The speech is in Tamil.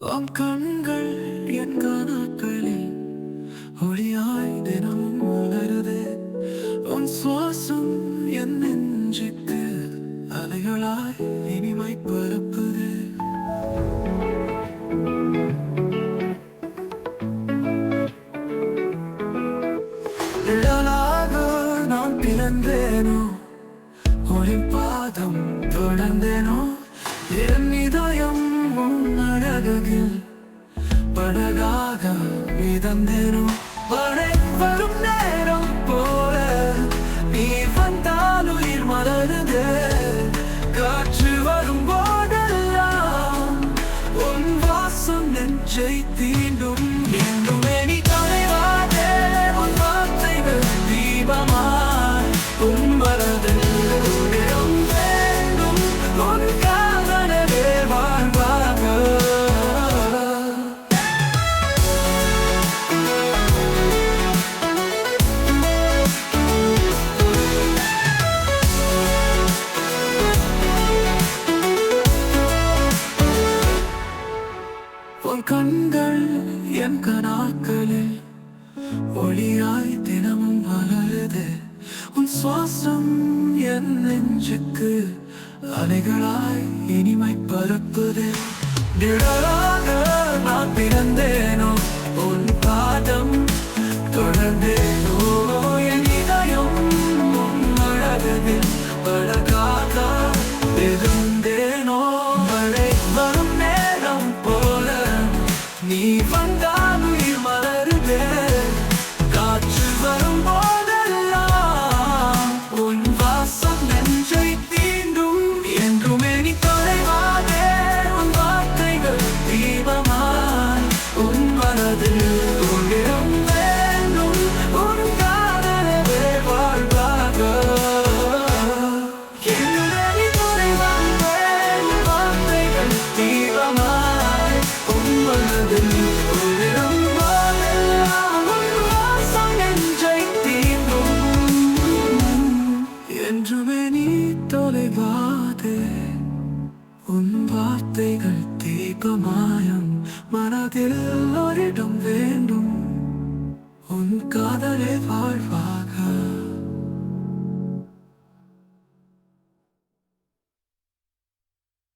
உம் கண்கள் என் கணக்களில் ஒளியாய் தினமும் வளருது உன் சுவாசம் என் நெஞ்சுக்கு அலைகளாய் இனிமை பரப்புது. நிழலாக நான் பிறந்தேனோ ஒளி பாதம் தொடர்ந்தேனோ என் இதயம் அழகில் படகாக மிதந்தேனோ படை வரும் நேரம் போல நீ வந்தால் உயிர் மலருது. காற்று வரும் போதெல்லாம் உன் வாசம் நெஞ்சை தீண்டும். என்றுமே என் கனாக்களில் ஒளியாய் தினமும் வளருது உன் சுவாசம் என் நெஞ்சுக்கு அலைகளாய் இனிமை பரப்புது. நிழலாக நான் பிறந்தேன். வந்தால் உயிர் மலருதே காற்று வரும் போதெல்லாம் உன் வாசம் நெஞ்சை தீண்டும் என்றுமே நீ தொலைவாதே உன் வார்த்தைகள் தீபமாய் உன் மனதில் வார்த்தைகள் தீபமாயம். மனதில் ஒரிடம் வேண்டும்